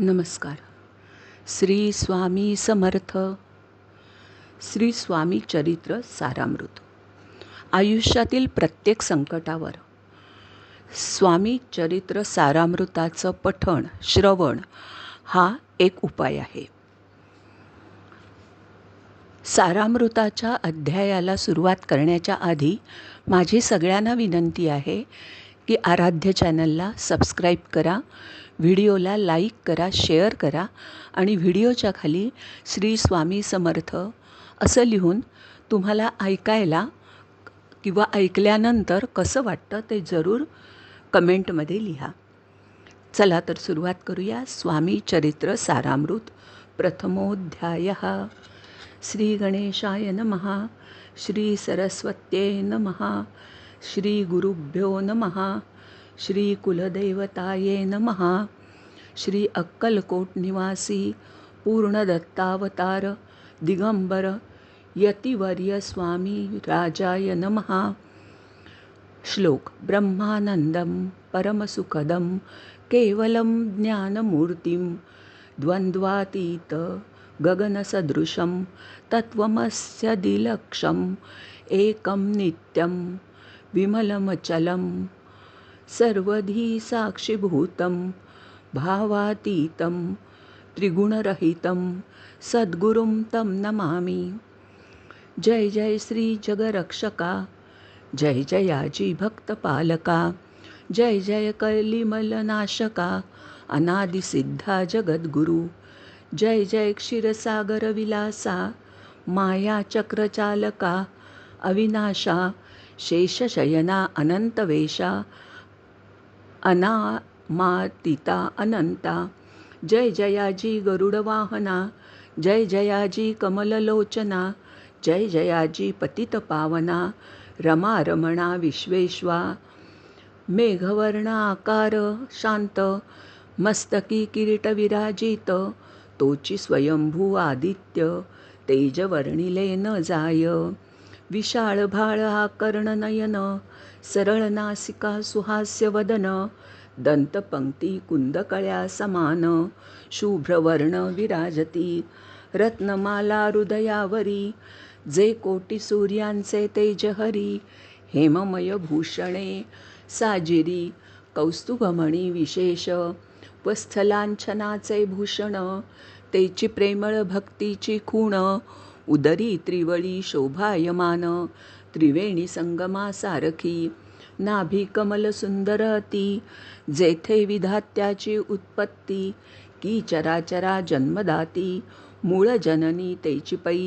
नमस्कार. श्री स्वामी समर्थ. श्री स्वामी चरित्र सारामृत. आयुष्यातील प्रत्येक संकटावर स्वामी चरित्र सारामृताचं पठण श्रवण हा एक उपाय आहे. सारामृताच्या अध्यायाला सुरुवात करण्याच्या आधी माझी सगळ्यांना विनंती आहे की आराध्य चॅनलला सबस्क्राईब करा व्हिडिओला लाईक करा शेअर करा आणि व्हिडिओच्या खाली श्री स्वामी समर्थ असं लिहून तुम्हाला ऐकायला किंवा ऐकल्यानंतर कसं वाटतं ते जरूर कमेंटमध्ये लिहा. चला तर सुरुवात करूया. स्वामी चरित्र सारामृत प्रथमोध्याय. श्री गणेशाय नमहा श्री सरस्वत्ये नमहा श्री गुरुभ्यो नमहा श्री नमः श्री अक्कलकोट निवासी पूर्णदत्तावतार दिगंबर यतिवर्य स्वामी राजाय नमः। श्लोक ब्रह्मानन्दं परमसुखदं केवलं ज्ञानमूर्तिं द्वन्द्वातीत गगनसदृशं तत्त्वमस्य दिलक्षम् एकं नित्यं विमलमचलं सर्वधी साक्षीभूतं भावातीतं त्रिगुणरहितं सद्गुरुं तं नमामि। जय जय श्री जगरक्षका जय जयाजी भक्तपालका जय जय कलिमलनाशका अनादिसिद्धा जगद्गुरु जय जय क्षीरसागरविलासा मायाचक्रचालका अविनाशा शेषशयना अनंतवेषा अनामातिता अनंता जय जयाजी गरुडवाहना जय जयाजी कमललोचना जय जयाजी पतितपावना रमा रमणा विश्वेश्वा मेघवर्ण आकार शांत मस्तकी किरीट विराजित तोची स्वयंभू आदित्य तेजवर्णिले न जाय। विशाळ भाळ आकर्णनयन सरळ नासिका सुहास्यवदन दंतपंक्ती कुंदकळ्या समान शुभ्रवर्ण विराजती रत्नमाला हृदयावरी जे कोटी सूर्यांचे तेजहरी हेममय भूषणे साजिरी कौस्तुभमणी विशेष व भूषण तेची प्रेमळ भक्तीची खूण उदरी त्रिवळी शोभायमान त्रिवेणी संगमासारखी नाभी कमल सुंदर अती जेथे विधात्याची उत्पत्ती की चराचरा जन्मदाती मूळ जननी तेची पै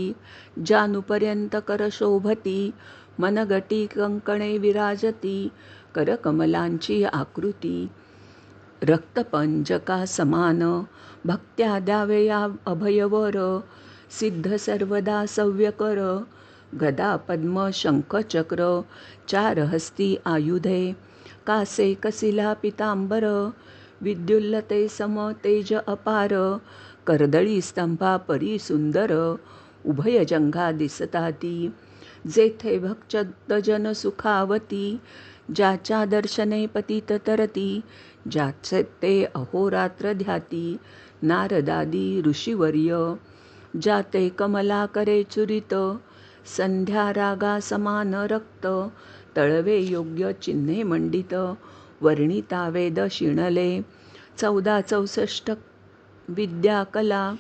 जानुपर्यंत कर शोभती मनगटी कंकणे विराजती करकमलांची आकृती रक्तपंजका समान भक्त्या द्यावे या अभयवर सिद्ध सर्वदा सव्यकर गदा पद्म शंखचक्र चार हस्ती आयुधे. कासे कसिला पितांबर विद्युल्लते सम तेज अपार. कर्दळी स्तंभा परी सुंदर उभय जंघा दिसताती. जेथे भक्तजन सुखावती ज्याच्या दर्शने पतित तरती ज्याचे ते अहोरात्र ध्याती. नारदादी ऋषिवर्य जाते कमला करे चुरित संध्या रागा समान रक्त तळवे योग्य चिन्हे मंडित वर्णिता वेद शिणले चौदा चौसष्ट विद्या कला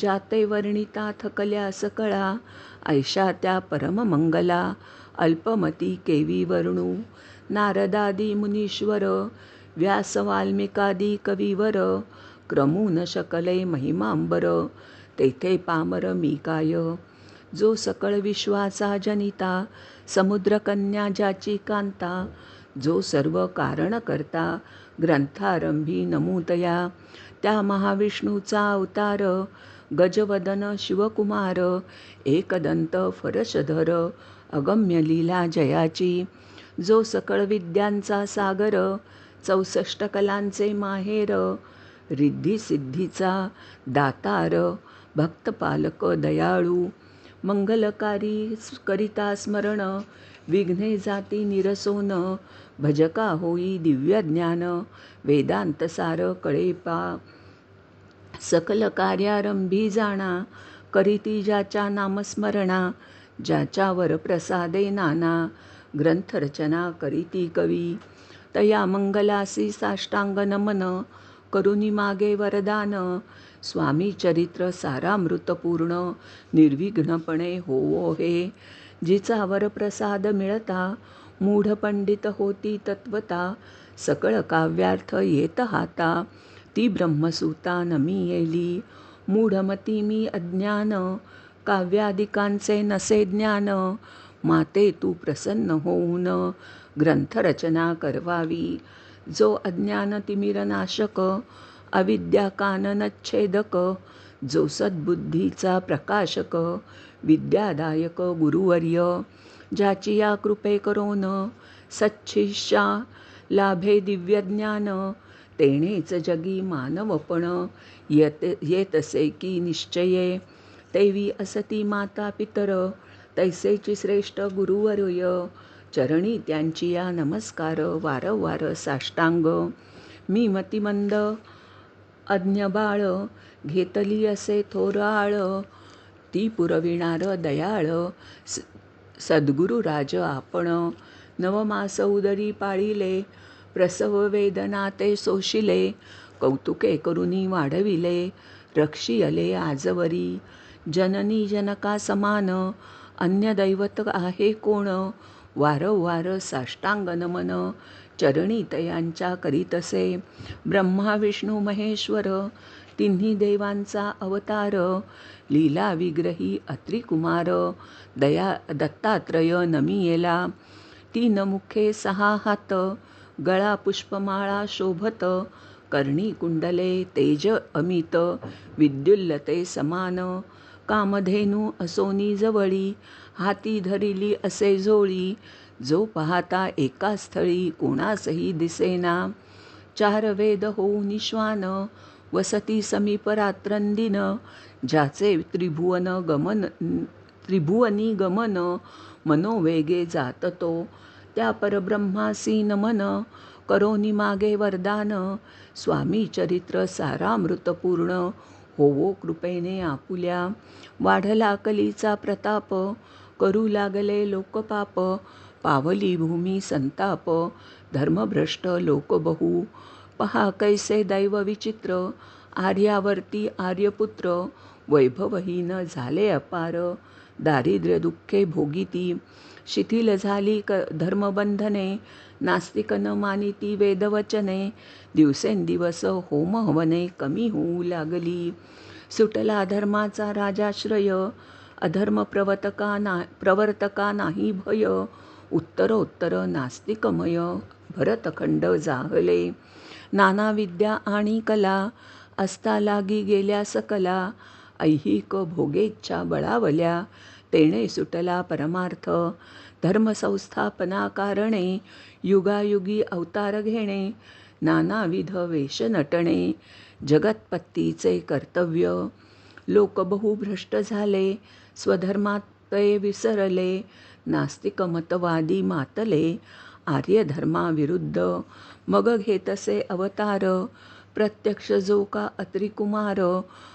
जाते वर्णिता थकल्या सकळा ऐशा त्या परममंगला अल्पमती केवी वर्णू नारदादी मुनीश्वर व्यास वाल्मिकादी कविवर क्रमून शकले महिमांबर तेथे पामर मी काय जो सकळ विश्वाचा जनिता समुद्रकन्या ज्याची कांता जो सर्व कारण करता ग्रंथारंभी नमूतया त्या महाविष्णूचा अवतार गजवदन शिवकुमार एकदंत फरशधर अगम्य लीला जयाची. जो सकळ विद्यांचा सागर चौसष्ट कलांचे माहेर रिद्धी सिद्धीचा दातार भक्तपालक दयाळू मंगलकारी करिता स्मरण विघ्ने जाती निरसोन भजका होई दिव्य ज्ञान वेदांत सार कळेपा सकल कार्यारंभी जाणा करीती ज्याच्या नामस्मरणा ज्याच्यावर प्रसादे नाना ग्रंथरचना करीती कवी तया मंगलासी साष्टांग नमन करुनी मागे वरदान स्वामी चरित्र सारामृतपूर्ण निर्विघ्नपणे होवो हे. जिचा वरप्रसाद मिळता मूढ पंडित होती तत्वता सकळ काव्यार्थ येत हाता. ती ब्रह्मसूता नमी येली मूढमती मी अज्ञान काव्यादिकांचे नसे ज्ञान. माते तू प्रसन्न होऊन ग्रंथरचना करवावी. जो अज्ञान तिमिरनाशक अविद्या काननच्छेदक जो सद्बुद्धीचा प्रकाशक विद्यादायक गुरुवर्य ज्याची या कृपे करोन सच्छिष्या लाभे दिव्यज्ञान तेणेच जगी मानवपण येत येतसे की निश्चये. तेवी असती माता पितर तैसेची श्रेष्ठ गुरुवर्य चरणी त्यांची या नमस्कार वारंवार साष्टांग. मी मतिमंद अज्ञबाळ घेतली असे थोर आळ ती पुरविणार दयाळ. सद्गुरु राज आपण नवमास उदरी पाळिले प्रसव वेदना ते सोशिले कौतुके करुनी वाढविले रक्षियले आजवरी. जननी जनका समान अन्य दैवत आहे कोण? वारंवार साष्टांग नमन चरणी तयांच्या करीतसे ब्रह्मा विष्णू महेश्वर तिन्ही देवांचा अवतार. लीला विग्रही अत्रिकुमार दया दत्तात्रय नमियेला. तीन मुखे सहा हात गळा पुष्पमाळा शोभत. कर्णी कुंडले तेज अमित. विद्युल्लते समान. कामधेनू असोनी जवळी. हाती धरिली असे जोळी. जो पाहता एका स्थळी कोणासही दिसेना. चार वेद होऊ निश्वान वसती समीप रात्रंदिन. ज्याचे त्रिभुवन गमन त्रिभुवनी गमन मनोवेगे जात तो त्या परब्रह्मासी नमन करोनी मागे वरदान. स्वामी चरित्र सारामृतपूर्ण होवो कृपेने आपुल्या. वाढला कलीचा प्रताप करू लागले लोकपाप. पावली भूमी संताप धर्मभ्रष्ट लोकबहू. पहा कैसे दैव विचित्र आर्यावर्ती आर्यपुत्र वैभवहीन झाले अपार दारिद्र्य दुःखे भोगिती शिथिल झाली क धर्मबंधने नास्तिक न मानिती वेदवचने दिवसेंदिवस होम हवने कमी होऊ लागली. सुटला धर्माचा राजाश्रय अधर्म प्रवतका ना प्रवर्तका नाही भय उत्तरोत्तर नास्तिकमय भरतखंड जाहले. नाना विद्या आणि कला असता लागी गेल्या सकला ऐहिक भोगेच्छा बळावल्या तेणे सुटला परमार्थ धर्मसंस्थापना कारणे युगायुगी अवतार घेणे नानाविध वेश नटणे जगतपत्तीचे कर्तव्य. लोक बहुभ्रष्ट झाले स्वधर्मात ते विसरले नास्तिकमतवादी मातले आर्यधर्माविरुद्ध. मग घेतसे अवतार प्रत्यक्ष जो का अत्रिकुमार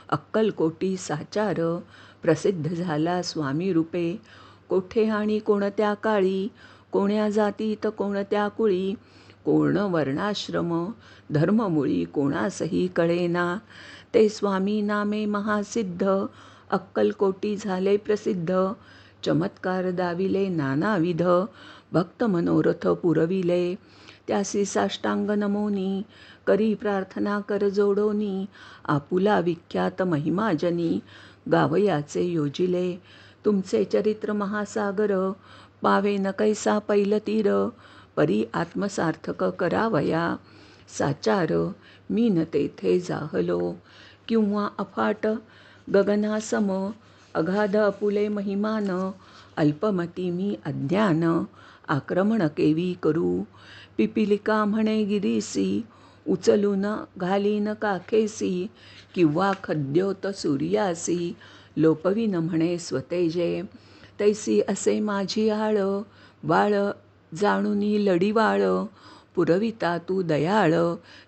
अक्कलकोटी साचार. प्रसिद्ध झाला स्वामी रूपे कोठे आणि कोणत्या काळी कोण्या जातीत कोणत्या कुळी कोण वर्णाश्रम धर्ममुळी कोणासही कळेना. ते स्वामी नामे महासिद्ध अक्कलकोटी झाले प्रसिद्ध. चमत्कार दाविले नानाविध. भक्त मनोरथ पुरविले. त्यासी साष्टांग नमोनी. करी प्रार्थना कर जोडोनी. आपुला विख्यात महिमाजनी गावयाचे योजिले. तुमचे चरित्र महासागर. पावे न कैसा पैल तीर. परी आत्मसार्थक करावया. साचार मी न तेथे जाहलो. किंवा अफाट गगनासम. अगाध अपुले महिमान अल्पमती मी अज्ञान आक्रमण केवी करू? पिपिलिका म्हणे गिरीसी उचलून घालीन काखेसी किंवा खद्योत सूर्यासी लोपवीन म्हणे स्वतेजे. तैसी असे माझी आळ बाळ जाणुनी लढीवाळ पुरविता तू दयाळ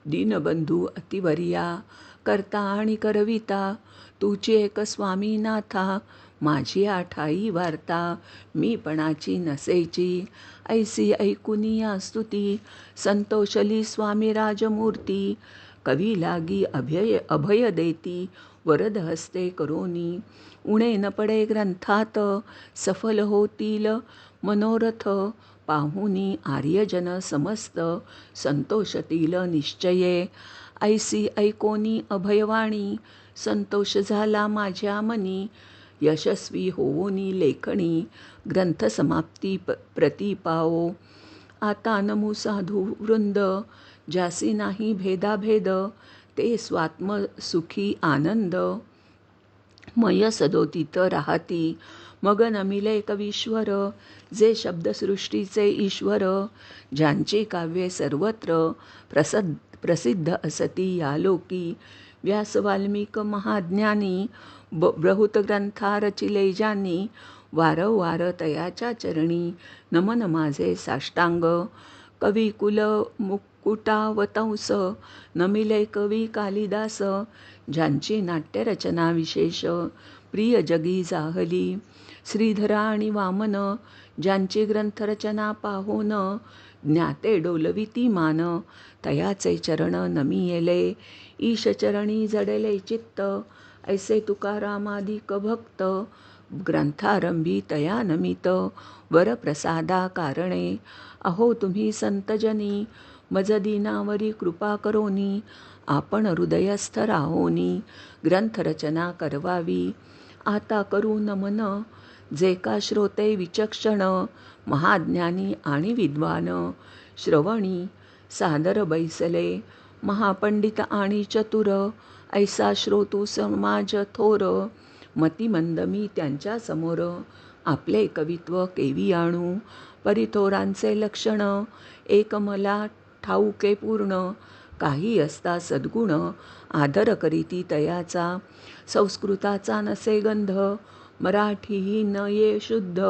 दीनबंधू अतिवर्या करता आणि करविता तुची एक स्वामीनाथा माझी आठाई वार्ता मीपणाची नसेची. ऐसी ऐकुनिया स्तुती संतोषली स्वामी राजमूर्ती कवी लागी अभय अभय देती वरद हस्ते करोनी. उणे न पडे ग्रंथात सफल होतील मनोरथ पाहुनी आर्यजन समस्त संतोषतील निश्चये. ऐसी ऐकोनी अभयवाणी संतोष झाला माझ्या मनी. यशस्वी होवोनी लेखणी ग्रंथसमाप्ती प प्रतिपाओ आता नमू साधू वृंद ज्यासी नाही भेदाभेद ते स्वात्म सुखी आनंद. मय सदोतीत राहती मग नमिले कवीश्वर जे शब्दसृष्टीचे ईश्वर ज्यांची काव्ये सर्वत्र प्रसद प्रसिद्ध असती या लोकी. व्यास वाल्मिक महाज्ञानी ब बहुत रचिले ज्यांनी वारंवार तयाच्या चरणी नमन माझे साष्टांग. कवी कुल मुकुटावतंस नमिले कवी कालिदास ज्यांची नाट्यरचना विशेष प्रिय जगी जाहली. श्रीधरा आणि वामन ज्यांची ग्रंथरचना पाहोन ज्ञाते डोलविती मान. तयाचे चरण नमियेले ईशचरणी जडले चित्त. ऐसे तुकारामादिक भक्त ग्रंथारंभी तया नमित. वरप्रसादा कारणे अहो तुम्ही संतजनी. मजदीनावरी कृपा करोनी आपण हृदयस्थ राहोनी. ग्रंथरचना करवावी आता करू नमन. जे का श्रोते विचक्षण महाज्ञानी आणि विद्वान श्रवणी सादर बैसले महापंडित आणि चतुर ऐसा श्रोतू समाज थोर मतिमंद मी त्यांच्यासमोर आपले कवित्व केवी आणू परिथोरांचे लक्षण एक मला ठाऊके पूर्ण काही असता सद्गुण आदर करीती तयाचा संस्कृताचा नसे गंध मराठीही न ये शुद्ध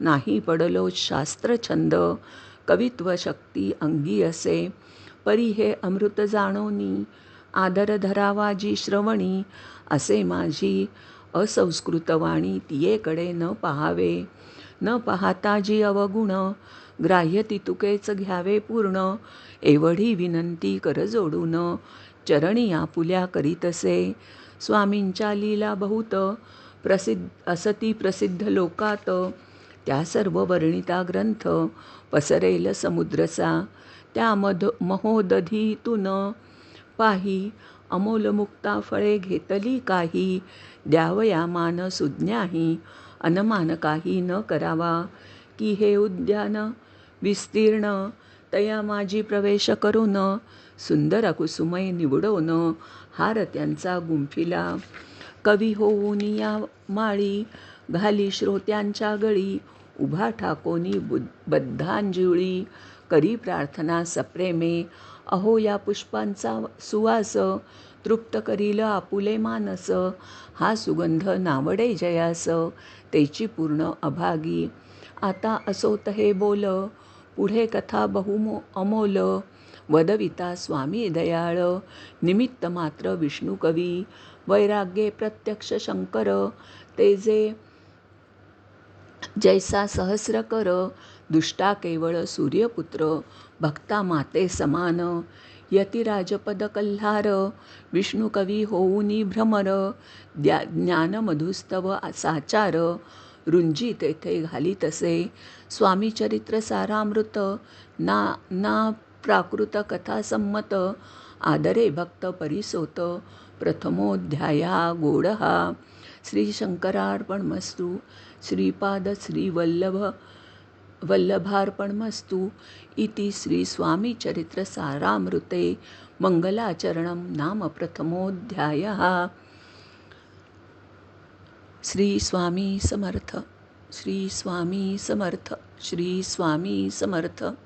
नाही पडलो शास्त्रछंद. कवित्व शक्ती अंगी असे परी हे अमृत जाणोनी. आदर धरावाजी श्रवणी असे माझी असंस्कृतवाणी तियेकडे न पाहावे. न पाहता जी अवगुण ग्राह्य तितुकेच घ्यावे पूर्ण. एवढी विनंती कर जोडून चरणी आपुल्या करीतसे स्वामींच्या लीला बहुत प्रसिद्ध असती प्रसिद्ध लोकात. त्या सर्व वर्णिता ग्रंथ पसरेल समुद्रसा. त्या मध महोदधीतून पाही अमोल मुक्ता फळे घेतली काही. द्यावया मान सुज्ञाही अनमान काही न करावा. की हे उद्यान विस्तीर्ण तया माझी प्रवेश करून सुंदर कुसुमय निवडवून हार त्यांचा गुंफिला. कवी होऊन या माळी घाली श्रोत्यांच्या गळी. उभा ठाकोनी बु बद्धांजुळी करी प्रार्थना सप्रेमे. अहो या पुष्पांचा सुवास तृप्त करील आपुले मानस. हा सुगंध नावडे जयास तेची पूर्ण अभागी. आता असोत हे बोल पुढे कथा बहुमो अमोल. वदविता स्वामी दयाळ निमित्त मात्र विष्णू कवी. वैराग्ये प्रत्यक्ष शंकर तेजे जैसा सहस्र कर दुष्टा केवळ सूर्यपुत्र भक्ता माते समान यतिराजपद कल्हार विष्णुकवी होऊनी भ्रमर द्या ज्ञानमधुस्तव साचार रुंजी तेथे घाली तसे स्वामी चरित्र सारामृत ना ना प्राकृत कथा संमत आदरे भक्त परिसोत प्रथमोध्याया गोडहा श्री शंकरार्पणमस्तू श्रीपाद श्रीवल्लभ वल्लभार्पणमस्तु इति श्रीस्वामीचरित्रसारामृते मङ्गलाचरणं नाम प्रथमोऽध्यायः। श्री स्वामी समर्थ। श्रीस्वामी समर्थ। श्री समर्थ।